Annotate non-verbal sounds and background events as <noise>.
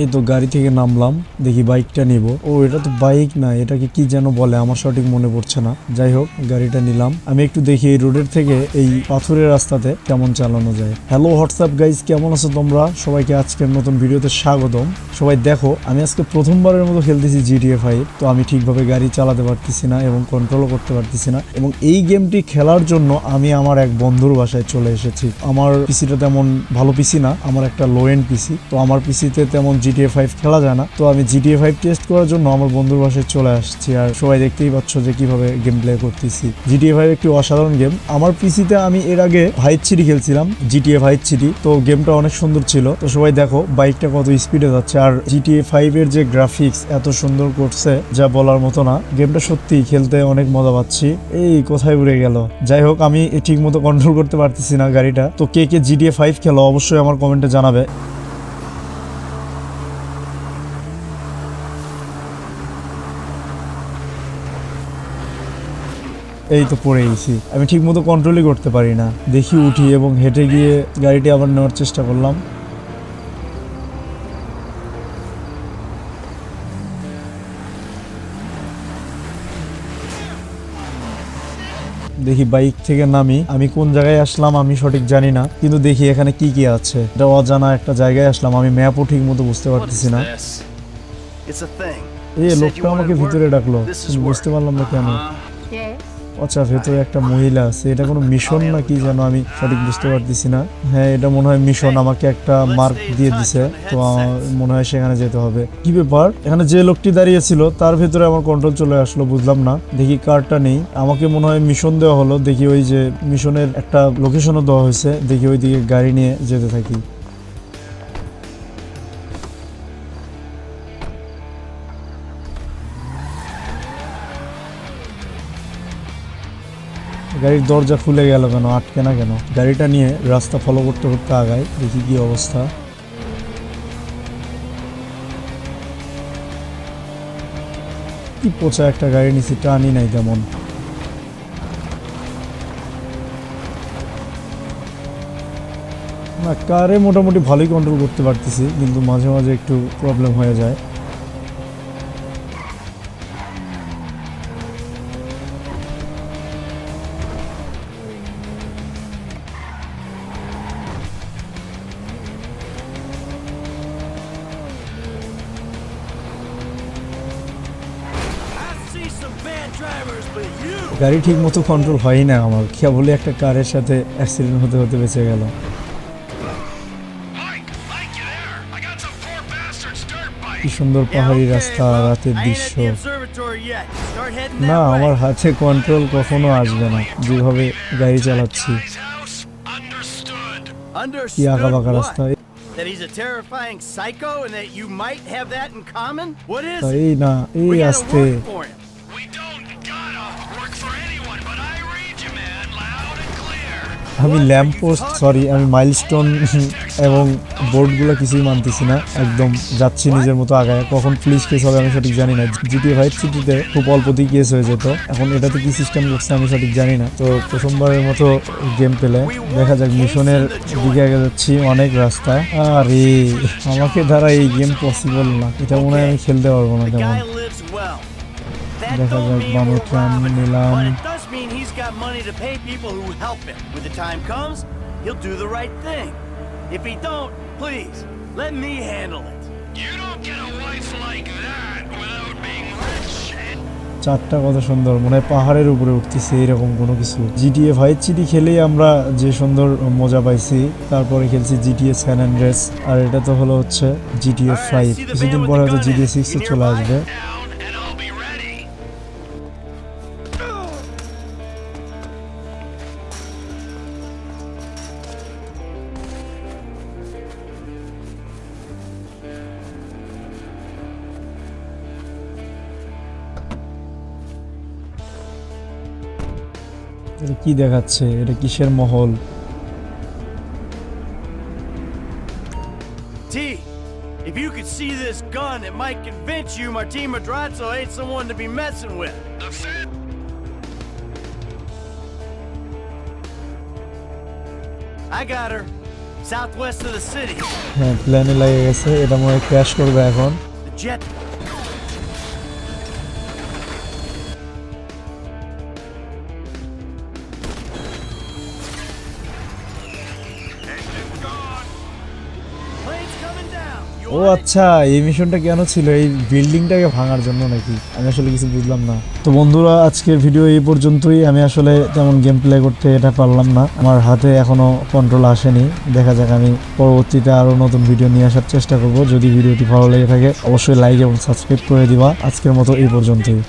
এই তো গাড়ি থেকে নামলাম, দেখি বাইকটা নিব। ও, এটা তো বাইক না, এটাকে কি যেন বলে, আমার সঠিক মনে পড়ছে না। যাই হোক, গাড়িটা নিলাম। আমি একটু দেখি এই রোডের থেকে এই পাথরের রাস্তাতে কেমন চালানো যায়। হ্যালো, হোয়াটসঅ্যাপ গাইজ কেমন আছো তোমরা? সবাইকে আজকের নতুন ভিডিওতে স্বাগতম। সবাই দেখো, আমি আজকে প্রথমবারের মতো খেলতেছি জিটিএ ফাইভ তো আমি ঠিকভাবে গাড়ি চালাতে পারতেছি না এবং কন্ট্রোলও করতে পারতেছি না। এবং এই গেমটি খেলার জন্য আমি আমার এক বন্ধুর বাসায় চলে এসেছি। আমার পিসিটা তেমন ভালো পিসি না, আমার একটা লো এন্ড পিসি তো আমার পিসিতে তেমন জিটিএ ফাইভ খেলা যায় না। তো আমি জিটিএ ফাইভ টেস্ট করার জন্য আমার বন্ধুর বাসায় চলে আসছি আর সবাই দেখতেই পাচ্ছ যে কীভাবে গেম প্লে করতেছি। জিটিএ ফাইভ একটি অসাধারণ গেম আমার পিসিতে আমি এর আগে ভাইট সিটি খেলছিলাম জিটিএ ভাইট সিটি তো গেমটা অনেক সুন্দর ছিল। তো সবাই দেখো বাইকটা কত স্পিডে যাচ্ছে। আর জিটিএ ফাইভ এর যে গ্রাফিক্স এত সুন্দর করছে, যা বলার মতো না। গেমটা সত্যি খেলতে অনেক মজা পাচ্ছি। এই, কোথায় উড়ে গেল? যাই হোক, আমি ঠিক মতো কন্ট্রোল করতে পারতেছি না গাড়িটা। তো কে কে জিটিএ ফাইভ খেলো অবশ্যই আমার কমেন্টে জানাবে। এই তো পড়ে গেছি আমি ঠিক মতো কন্ট্রোলই করতে পারি না। দেখি উঠি এবং হেঁটে গিয়ে গাড়িটি আবার নেওয়ার চেষ্টা করলাম। দেখি বাইক থেকে নামি। আমি কোন জায়গায় আসলাম আমি সঠিক জানি না। কিন্তু দেখি এখানে কি কি আছে। এটা অজানা একটা জায়গায় আসলাম। আমি ম্যাপও ঠিক মতো বুঝতে পারতেছি না. এই লোকটা আমাকে ভিতরে ডাকলো। বুঝতে পারলাম না কেন। আচ্ছা ভেতরে একটা মহিলা আছে। এটা কোনো মিশন না কি যেন আমি সঠিক বুঝতে পারতেছি না। হ্যাঁ এটা মনে হয় মিশন, আমাকে একটা মার্ক দিয়ে দিছে। তো মনে হয় সেখানে যেতে হবে। কি ব্যাপার? এখানে যে লোকটি দাঁড়িয়ে ছিল, তার ভেতরে আমার কন্ট্রোল চলে আসলো, বুঝলাম না। দেখি কার্ডটা নেই। আমাকে মনে হয় মিশন দেওয়া হলো। দেখি ওই যে মিশনের একটা লোকেশনও দেওয়া হয়েছে। দেখি ওই দিকে গাড়ি নিয়ে যেতে থাকি। গাড়ির দরজা খুলে গেল কেন? আটকে না কেন? গাড়িটা নিয়ে রাস্তা ফলো করতে করতে আগায় দেখি কি অবস্থা। কি পচা একটা গাড়ি নিচে টানি নাই তেমন। না কারে মোটামুটি ভালোই কন্ট্রোল করতে পারতেছি, কিন্তু মাঝে মাঝে একটু প্রবলেম হয়ে যায়। গাড়ি ঠিক মতো কন্ট্রোল হয় না আমার। খেয়া বলে একটা কারের সাথে অ্যাক্সিডেন্ট হতে হতে বেঁচে গেল। কি সুন্দর পাহাড়ি রাস্তা রাতের দৃশ্য। না আমার হাতে কন্ট্রোল কখনো আসবে না। যেভাবে গাড়ি চালাচ্ছি। কি আঁকাবাঁকা রাস্তা। That. আমি ল্যাম্প পোস্ট সরি আমি মাইলস্টোন <laughs> এবং বোর্ডগুলো কিছুই মানতেছি না। একদম যাচ্ছি নিজের মতো আগায়। কখন পুলিশ কেস হবে আমি সঠিক জানি না। জিটিএ ফাইভ সিটিতে খুব অল্পতেই কেস হয়ে যেত। এখন এটাতে কি সিস্টেম করছে আমি সঠিক জানি না। তো প্রথমবারের মতো গেম পেলে। দেখা যাক, মিশনের দিকে আগে যাচ্ছি অনেক রাস্তা আরে, আমাকে দ্বারা এই গেম পসিবল না। এটা মনে হয় আমি খেলতে পারব না তেমন। দেখা যাক বামে ট্রাম নিলাম। He's got money to pay people who help him. When the time comes, he'll do the right thing. If he don't, please, let me handle it. You don't get a wife like that without being rich. চারটা কত সুন্দর মনে হয় পাহাড়ের উপরে উঠতেছে এরকম কোনো কিছু জিটিএ ফাইভ সিটি খেলেই আমরা যে সুন্দর মজা পাইছি তারপরে খেলছি জিটিএ স্যান অ্যান্ড্রেস আর এটা তো হলো হচ্ছে জিটিএ ফাইভ কিছুদিন পরে হয়তো জিটিএ সিক্সে চলে আসবে এটা কি দেখাচ্ছে এটা কিসের মহল T, if you could see this gun, it might convince you Martin Madrazo ain't someone to be messing with. The fit. I got her. southwest of the city. হ্যাঁ প্ল্যানে লেগে গেছে এটা মনে হয় ক্র্যাশ করবে এখন The jet. ও আচ্ছা এই মিশনটা কেন ছিল? এই বিল্ডিংটাকে ভাঙার জন্য নাকি? আমি আসলে কিছু বুঝলাম না। তো বন্ধুরা, আজকের ভিডিও এই পর্যন্তই। আমি আসলে তেমন গেম প্লে করতে এটা পারলাম না। আমার হাতে এখনও কন্ট্রোল আসেনি। দেখা যাক আমি পরবর্তীতে আরও নতুন ভিডিও নিয়ে আসার চেষ্টা করব। যদি ভিডিওটি ভালো লেগে থাকে, অবশ্যই লাইক এবং সাবস্ক্রাইব করে দিবা। আজকের মতো এই পর্যন্তই।